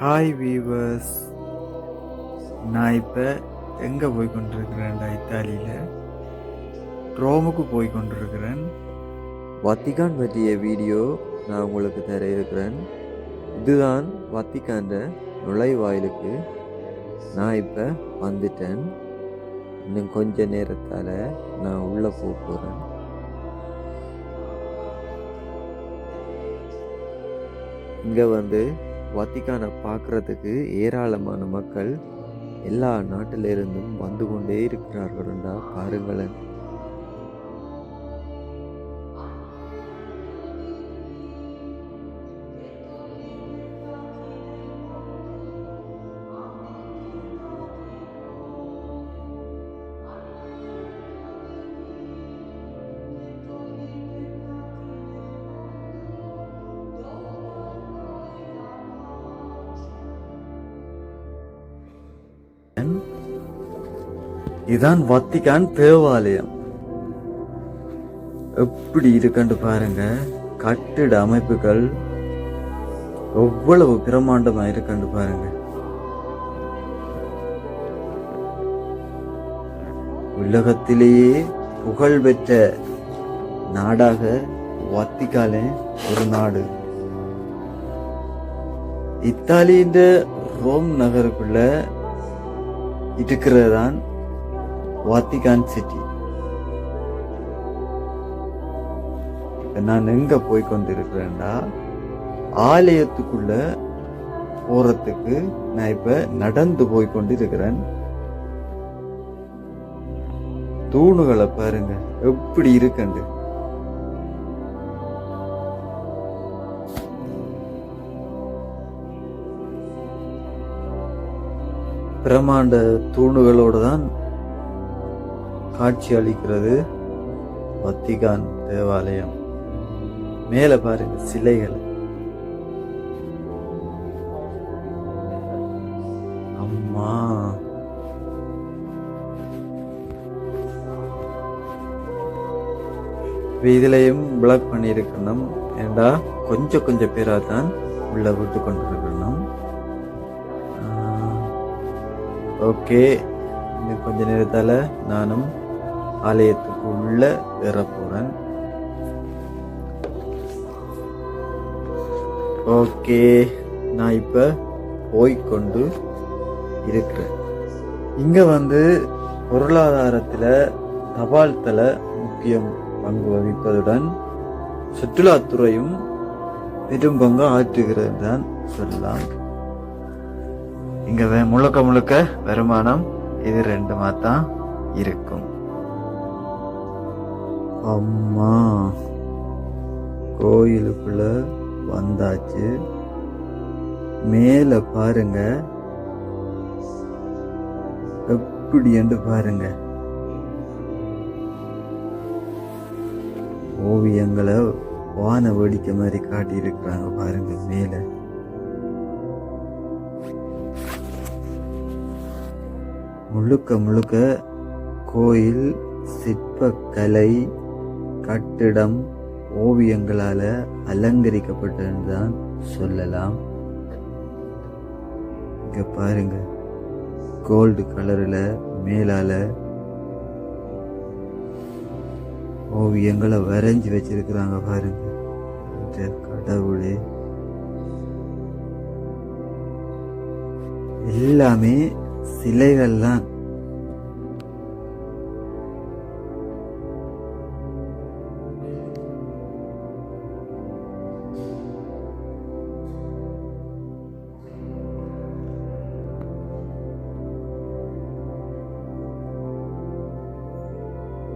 Hi viewers நான் இப்போ எங்கே போய் கொண்டிருக்கிறேன்டா இத்தாலியில்? ரோமுக்கு போய் கொண்டிருக்கிறேன் வத்திகான் பற்றிய வீடியோ நான் உங்களுக்கு தர இருக்கிறேன். இதுதான் வத்திகான்ற நுழைவாயிலுக்கு நான் இப்போ வந்துட்டேன். இன்னும் கொஞ்ச நேரத்தால் நான் உள்ளே போக போகிறேன் இங்கே வந்து வத்திக்கானை பார்க்குறதுக்கு ஏராளமான மக்கள் எல்லா நாட்டிலிருந்தும் வந்து கொண்டே இருக்கிறார்கள்டா பாருங்களேன். இதுதான் வத்திக்கான் தேவாலயம். எப்படி இருக்குன்னு பாருங்க? கட்டிட அமைப்புகள் எவ்வளவு பிரமாண்டமா இருக்குன்னு பாருங்க. உலகத்திலேயே புகழ்பெற்ற நாடாக வத்திக்காலே ஒரு நாடு. இத்தாலியின் ரோம் நகருக்குள்ள இருக்கிறதான் வாத்திகான் சிட்டி நான் எங்க போய் கொண்டிருக்கிறேன்டா ஆலயத்துக்குள்ள போறதுக்கு நான் இப்ப நடந்து போய் கொண்டிருக்கிறேன். தூணுகளை பாருங்க எப்படி இருக்குண்டு பிரமாண்ட தூணுகளோடு தான் காட்சி அளிக்கிறது வத்திகான் தேவாலயம். மேல பாருங்க சிலைகள். அம்மா. இப்ப இதுலயும் பிளாக் பண்ணியிருக்கணும். ஏண்டா கொஞ்சம் கொஞ்சம் பேரா தான் உள்ள விட்டு கொண்டிருக்கணும். ஓகே இன்னும் கொஞ்ச நேரத்தால் நானும் ஆலயத்துக்கு உள்ள ஏற ஓகே நான் இப்ப போய்கொண்டு இருக்கிறேன். இங்க வந்து பொருளாதாரத்துல தபால் தலை முக்கியம் பங்கு வகிப்பதுடன் சுற்றுலாத்துறையும் பெரும் பங்கு ஆற்றுகிறது தான் சொல்லலாம். இங்க வே- முழுக்க முழுக்க வருமானம் இது ரெண்டுமா தான் இருக்கும். அம்மா. கோயிலுக்குள்ள வந்தாச்சு. மேல பாருங்க. எப்படி என்று பாருங்க. ஓவியங்களை வான வேடிக்கை மாதிரி காட்டி இருக்கிறாங்க பாருங்க மேல. முழுக்க முழுக்க கோயில் சிற்பக்கலை கட்டிடம் ஓவியங்களால அலங்கரிக்கப்பட்டதுதான் சொல்லலாம். இங்க பாருங்க. கோல்டு கலர்ல மேலால ஓவியங்களை வரைஞ்சி வச்சிருக்கிறாங்க பாருங்க. இந்த கடவுளே. எல்லாமே சிலைகள்லாம்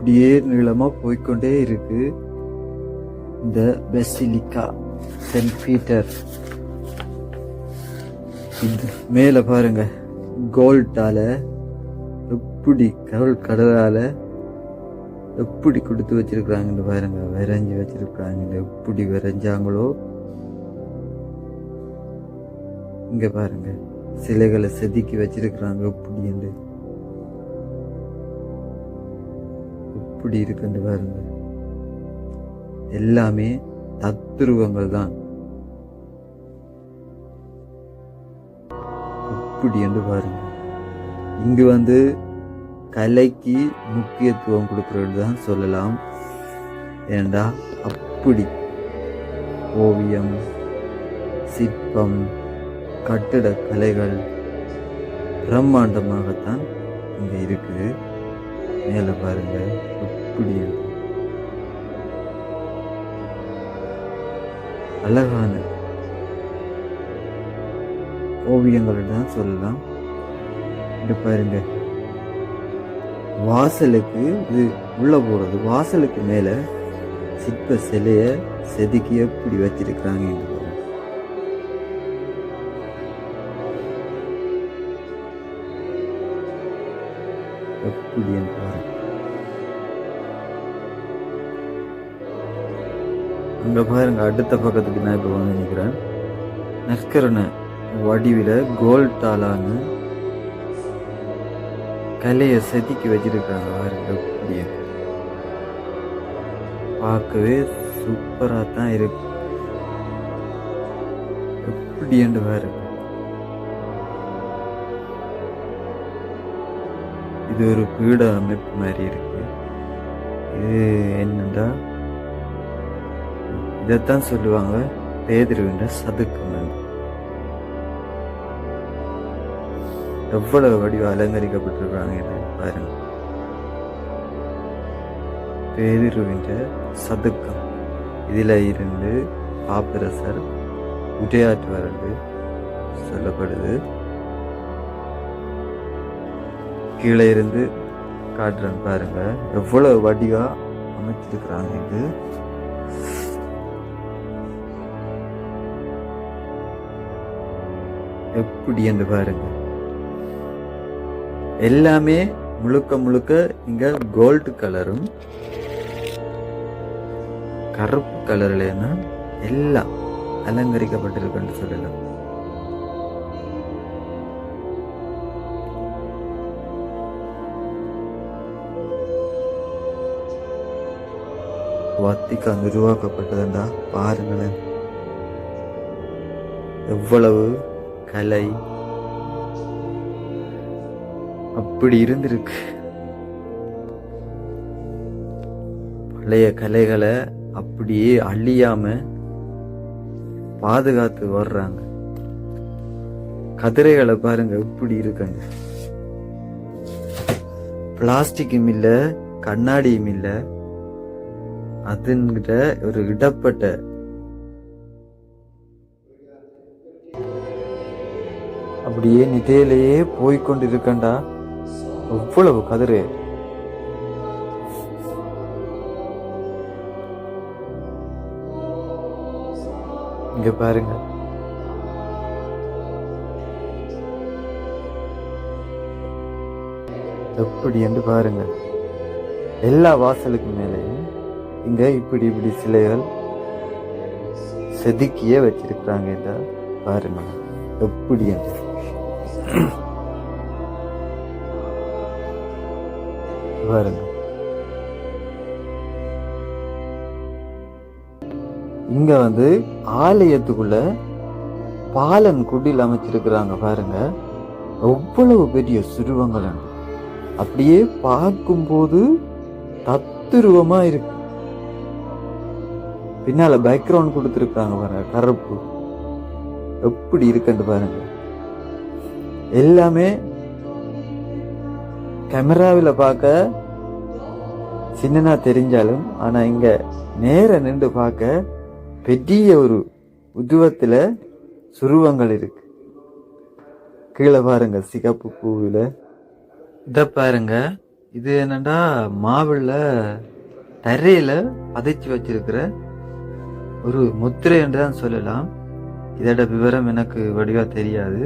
அப்படியே நீளமாக நீளமா போய்க்கொண்டே இருக்கு. இந்த பெசிலிக்கா சென்ட் பீட்டர் இது மேல பாருங்க கோல்டால எப்படி கடல் கடலால எப்படி கொடுத்து வச்சிருக்கிறாங்கன்னு பாருங்க விரைஞ்சி வச்சிருக்கிறாங்க. எப்படி விரைஞ்சாங்களோ இங்க பாருங்க சிலைகளை செதுக்கி வச்சிருக்கிறாங்க. எப்படி என்று எப்படி இருக்குன்னு பாருங்க. எல்லாமே தத்துருவங்கள் தான். இப்படி என்று பாருங்க. இங்கு வந்து கலைக்கு முக்கியத்துவம் கொடுக்கறது தான் சொல்லலாம். ஏண்டா அப்படி. ஓவியம் சிற்பம் கட்டிடக் கலைகள் பிரம்மாண்டமாகத்தான் இங்கே இருக்குது. மேல பாருங்க எப்படி அழகான ஓவியங்களை தான் சொல்லலாம். இங்க பாருங்க. வாசலுக்கு இது உள்ள போறது வாசலுக்கு மேல சிற்ப சிலைய செதுக்கி எப்படி வச்சிருக்கிறாங்க இது என் எப்படி பாருங்க அங்க பாருங்க அடுத்த பக்கத்துக்கு நான் இப்ப வந்து நிற்கிறேன் நஸ்கரனை வடிவில கோல்டாலான கலையை செதுக்கி வச்சிருக்காங்க பாருங்க அப்படியே பார்க்கவே சூப்பரா தான் இருக்கு. எப்படி என்று பாருங்க. இது ஒரு பீட அமைப்பு மாதிரி இருக்கு இது என்னடா இதைத்தான் சொல்லுவாங்க பேதிருவின்ற சதுக்கம் எவ்வளவு வடிவ அலங்கரிக்கப்பட்டிருக்காங்க இது பாருங்க பேதிருவின்ற சதுக்கம் இதில் இருந்து பாப்பரசர் உடையாற்றுவார் சொல்லப்படுது கீழே இருந்து காட்டுறேன் பாருங்க. எவ்வளவு வடிவா அமைச்சிருக்கிறாங்க இது. எப்படி என்று பாருங்க. எல்லாமே முழுக்க முழுக்க இங்க கோல்டு கலரும் கருப்பு கலர்லன்னா எல்லாம் அலங்கரிக்கப்பட்டிருக்குன்னு சொல்லலாம். வத்திக்கான் உருவாக்கப்பட்டதுண்டா பாருங்களேன். எவ்வளவு கலை. அப்படி இருந்திருக்கு. பழைய கலைகளை அப்படியே அழியாம பாதுகாத்து வர்றாங்க. கதிரைகளை பாருங்க இப்படி இருக்காங்க. பிளாஸ்டிக்கும் இல்லை கண்ணாடியும் இல்லை அதுங்கிட்ட ஒரு இடப்பட்ட அப்படியே நிதையிலேயே போய்கொண்டிருக்கண்டா எவ்வளவு கதிரு. இங்க பாருங்க. எப்படி என்று பாருங்க. எல்லா வாசலுக்கு மேலேயும் இங்கே இப்படி இப்படி சிலைகள் செதுக்கியே வச்சிருக்கிறாங்க இந்த பாருங்க. எப்படி என்று. பாருங்க. இங்க வந்து ஆலயத்துக்குள்ள பாலன் குடில் அமைச்சிருக்கிறாங்க பாருங்க. எவ்வளவு பெரிய சுருவங்கள். அப்படியே பார்க்கும்போது தத்துருவமா இருக்கு. பின்னால பேக்ரவுண்ட் கொடுத்துருக்காங்க பாருங்க கருப்பு. எப்படி இருக்குன்னு பாருங்க. எல்லாமே கேமராவில் பார்க்க சின்னனா தெரிஞ்சாலும் ஆனா இங்க நேர நின்று பார்க்க பெரிய ஒரு உதுவத்தில் சுருவங்கள் இருக்கு. கீழே பாருங்க சிகப்பு பூவில். இதை பாருங்க இது என்னடா மாவில் தரையில் பதைச்சு வச்சிருக்கிற ஒரு முத்திரை என்று தான் சொல்லலாம். இதோட விவரம் எனக்கு வடிவா தெரியாது.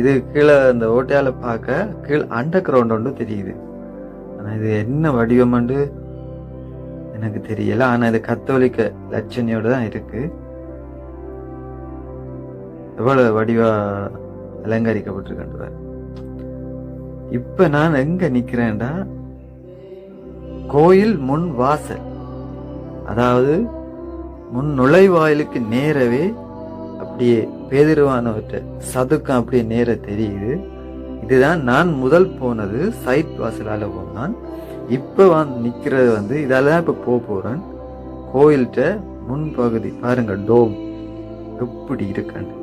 இது கீழே அந்த ஓட்டையால பார்க்க கீழே அண்டர் கிரவுண்ட் ஒன்று தெரியுது. ஆனால் இது என்ன வடிவம்ண்டு எனக்கு தெரியல. ஆனால் இது கத்தோலிக்க லட்சணியோடு தான் இருக்கு. எவ்வளோ வடிவா அலங்கரிக்கப்பட்டிருக்கேன் இப்போ நான் எங்க நிற்கிறேன்டா கோயில் முன் வாசல். அதாவது முன் நுழைவாயிலுக்கு நேரவே அப்படியே பேதிருவானவற்ற சதுக்கம் அப்படியே நேர தெரியுது. இதுதான் நான் முதல் போனது சைட் வாசலால் போனான். இப்போ வந்து நிற்கிறது வந்து இதால் தான் இப்போ போக போகிறேன் கோயில்கிட்ட முன்பகுதி பாருங்க டோம். எப்படி இருக்கான்னு.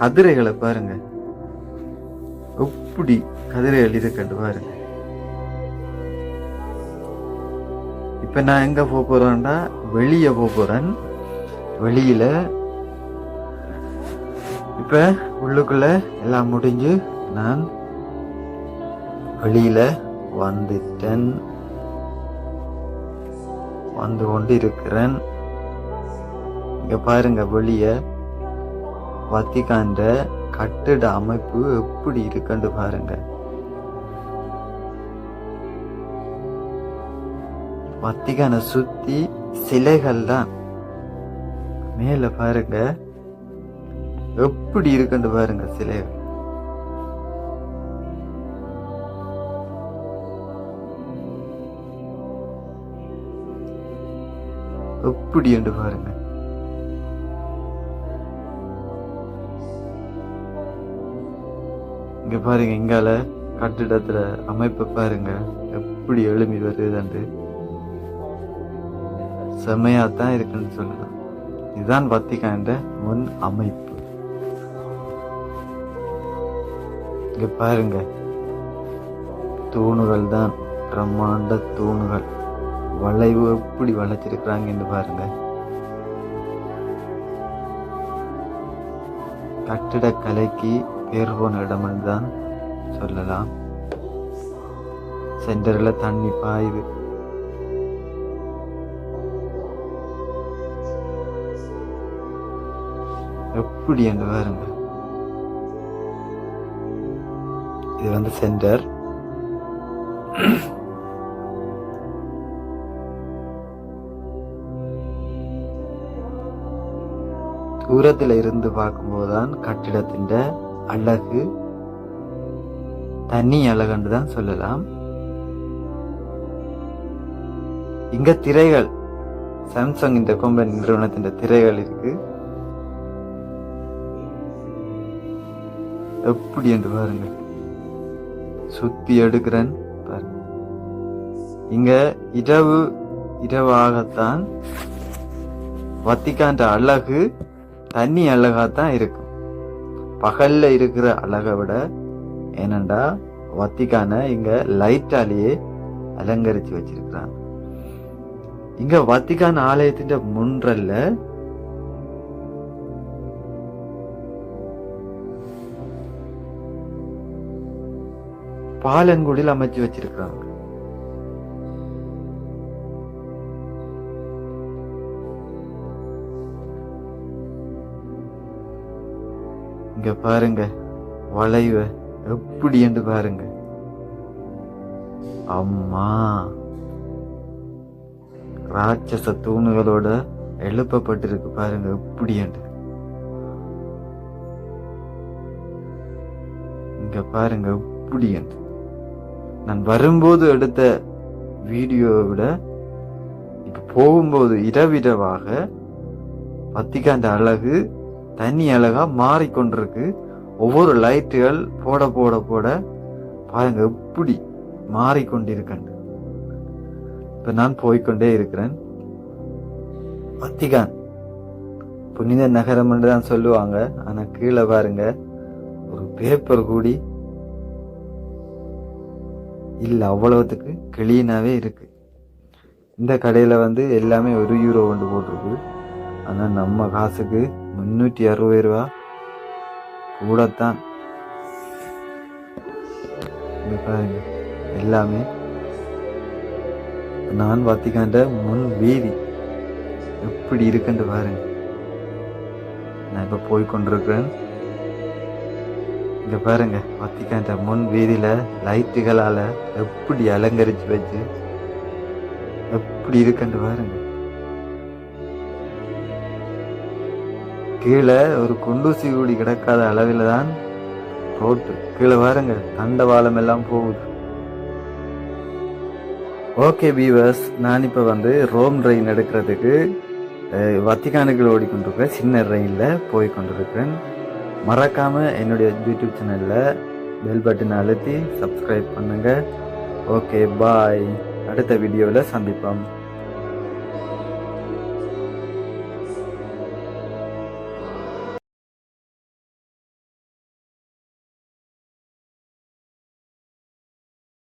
கதிரைகளை பாருங்க. எப்படி கதிரைகள் இருக்கண்டு பாருங்க. இப்போ நான் எங்கே போக போகிறேன்டா வெளியே போக போகிறேன் வெளியில். இப்போ உள்ளுக்குள்ளே எல்லாம் முடிஞ்சு நான் வெளியில் வந்துட்டேன். வந்து கொண்டு இருக்கிறேன் இங்கே பாருங்க வெளியே. வத்திகான்ற கட்டிட அமைப்பு எப்படி இருக்குன்னு பாருங்கள் வத்திகானை சுத்தி சிலைகள் தான் மேல பாருங்க. எப்படி இருக்குன்னு பாருங்க சிலைகள் எப்படி என்று பாருங்க. இங்க பாருங்க இங்கால கட்டிடத்துல அமைப்பை பாருங்க. எப்படி எழுமி வருதுண்டு செம்மையாக தான் இருக்குன்னு சொல்லலாம். இதுதான் வத்திக்காண்ட முன் அமைப்பு. இங்கே பாருங்க. தூணுகள் தான் பிரம்மாண்ட தூணுகள். வளைவு எப்படி வளைச்சிருக்கிறாங்கன்னு பாருங்க. கட்டிடக்கலைக்கு பேர் போன இடம்னு தான் சொல்லலாம். சென்டரில் தண்ணி பாயுது. எப்படி என்று பாருங்க. இது வந்து சென்டர் தூரத்தில் இருந்து பார்க்கும்போதுதான் கட்டிடத்தின் அழகு. தனி அழகுன்னு தான் சொல்லலாம். இங்க திரைகள் சாம்சங் இந்த கம்பெனி நிறுவனத்தின் திரைகள் இருக்கு. எப்படி என்று பாருங்கள். சுத்தி எடுக்கிறேன் பாருங்க இங்க இரவு இரவாகத்தான் வத்திக்கான்ற அழகு தண்ணி அழகாத்தான் இருக்கும். பகல்ல இருக்கிற அழகை விட ஏனண்டா வத்திக்கான இங்க லைட்டாலேயே அலங்கரிச்சு வச்சிருக்கிறாங்க இங்க வத்திக்கான் ஆலயத்தின் முன்றல்ல பாலங்குடில் அமைச்சு வச்சிருக்கிறாங்க. இங்க பாருங்க வளைவ எப்படி என்று பாருங்க. அம்மா ராட்சச தூணுகளோட எழுப்பப்பட்டிருக்கு பாருங்க எப்படி என்று. இங்க பாருங்க எப்படி என்று. நான் வரும்போது எடுத்த வீடியோவை விட இப்போ போகும்போது இரவிரவாக வத்திக்காண்ட அழகு தனி அழகாக மாறிக்கொண்டிருக்கு. ஒவ்வொரு லைட்டுகள் போட போட போட பாருங்க எப்படி மாறிக்கொண்டிருக்கேன் இப்போ நான் போய்க்கொண்டே இருக்கிறேன். வத்திகான் புனித நகரம் என்று தான் சொல்லுவாங்க. ஆனால் கீழே பாருங்க ஒரு பேப்பர் கூடி இல்லை அவ்வளவுத்துக்கு கிளீனாகவே இருக்குது இந்த கடையில் வந்து எல்லாமே ஒரு யூரோ கொண்டு போட்டிருக்கு. ஆனால் நம்ம காசுக்கு முன்னூற்றி அறுபது ரூபா கூடத்தான். பாருங்க எல்லாமே நான் பார்த்திக்காண்ட முன் வீதி. எப்படி இருக்குன்ட்டு பாருங்க. நான் இப்போ போய் கொண்டிருக்கிறேன். இங்க பாருங்க வத்திக்கான முன் வீதியில லைட்டுகளால எப்படி அலங்கரிச்சு வச்சு எப்படி இருக்குன்னு பாருங்க. கீழே ஒரு குண்டூசி கூடி கிடக்காத அளவில் தான் ரோட்டு. கீழே பாருங்க தண்டவாளம் எல்லாம் போகுது. ஓகே பீவர்ஸ் நான் இப்போ வந்து ரோம் ட்ரெயின் எடுக்கிறதுக்கு வத்திகானுக்குள் வத்திக்கானுக்கு ஓடிக்கொண்டிருக்கிறேன் சின்ன ட்ரெயினில் போய் கொண்டிருக்கிறேன் மறக்காமல் என்னுடைய யூடியூப் சேனலில் பெல் பட்டன் அழுத்தி சப்ஸ்கிரைப் பண்ணுங்கள் ஓகே பாய் அடுத்த வீடியோவில் சந்திப்போம்.